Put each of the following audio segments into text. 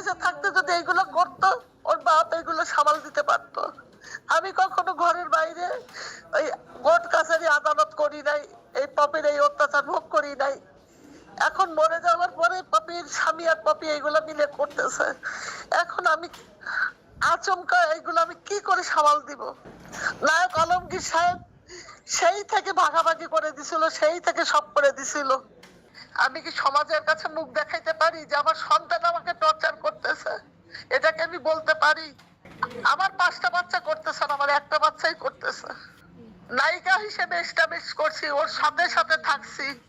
বেঁচে থাকতে যদি এইগুলো করতো, ওর বাপ এগুলো সামাল দিতে পারতো। আমি কখনো ঘরের বাইরে ওই কোর্ট কাছারি আদালত করি নাই, এই পপির এই অত্যাচার ভোগ করি নাই। এখন মরে যাওয়ার পরে পপির স্বামী আর পপি এইগুলো মিলে করতেছে। এখন আমি আচমকা এইগুলো আমি কি করে সামাল দিব? নায়ক আলমগীর সাহেব সেই থেকে ভাগাভাগি করে দিছিল, সেই থেকে সব করে দিছিল। আমি কি সমাজের কাছে মুখ দেখাইতে পারি যে আমার সন্তান আমাকে টর্চার করতেছে? এটাকে আমি বলতে পারি। আমার পাঁচটা বাচ্চা করতেছে না, আমার একটা বাচ্চাই করতেছে। নায়িকা হিসেবে এস্টাবলিশ করছি, ওর সাথে সাথে থাকছি।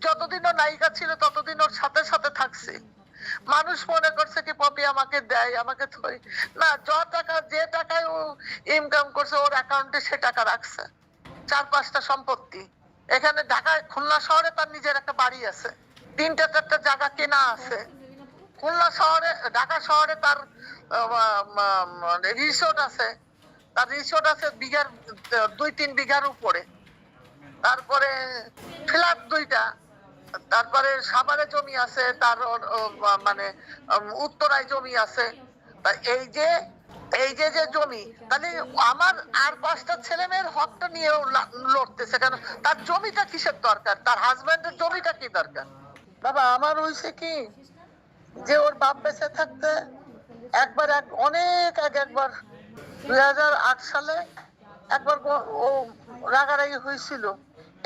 যতদিন ও নায়িকা ছিল, ততদিন ওর সাথে সাথে থাকছি। মানুষ মনে করছে কি, পপি আমাকে দেয়, আমাকে থই। না, য টাকা, যে টাকায় ও ইনকাম করছে, ওর অ্যাকাউন্টে সে টাকা রাখছে। চার পাঁচটা সম্পত্তি। এখানে ঢাকায় খুলনা শহরে তার নিজের একটা বাড়ি আছে। তিনটা চারটা জায়গা কেনা আছে। খুলনা শহরে, ঢাকা শহরে তার রিসোর্ট আছে। তার রিসোর্ট আছে বিঘার, দুই তিন বিঘার উপরে। তারপরে ফ্ল্যাট দুইটা। তারপরে সাভারে জমি আছে, তার মানে উত্তরায় জমি আছে। তা এই যে এই যে যে জমি, তাহলে আমার আর পাঁচটা ছেলে মেয়ের হকটা নিয়ে লড়তেছে কেন? তার জমিটা কিসের দরকার? তার হাজবেন্ডের জমিটা কি দরকার? বাবা, আমার হয়েছে কি, যে ওর বাপ বেঁচে থাকতে একবার এক, অনেক এক একবার দুই হাজার আট সালে একবার ও রাগারাগি হয়েছিল।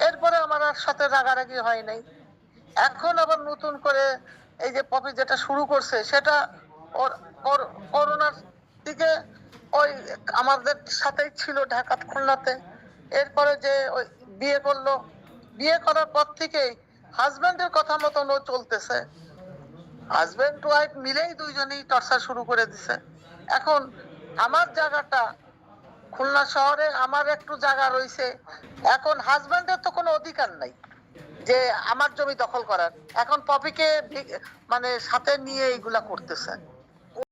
এরপরে আমার আর সাথে রাগারাগি হয় নাই। এখন আবার নতুন করে এই যে পপি যেটা শুরু করছে, সেটা ওর ওর আমাদের সাথেই ছিল ঢাকা খুলনাতে। এরপরে যে ওই বিয়ে করল, বিয়ে করার পর থেকেই হাজবেন্ডের কথা মতন ও চলতেছে। হাজবেন্ড ওয়াইফ মিলেই দুইজনেই টর্চার শুরু করে দিছে। এখন আমার জায়গাটা খুলনা শহরে আমার একটু জায়গা রয়েছে। এখন হাজবেন্ডের তো কোনো অধিকার নাই যে আমার জমি দখল করার। এখন পপিকে মানে সাথে নিয়ে এইগুলা করতেছে।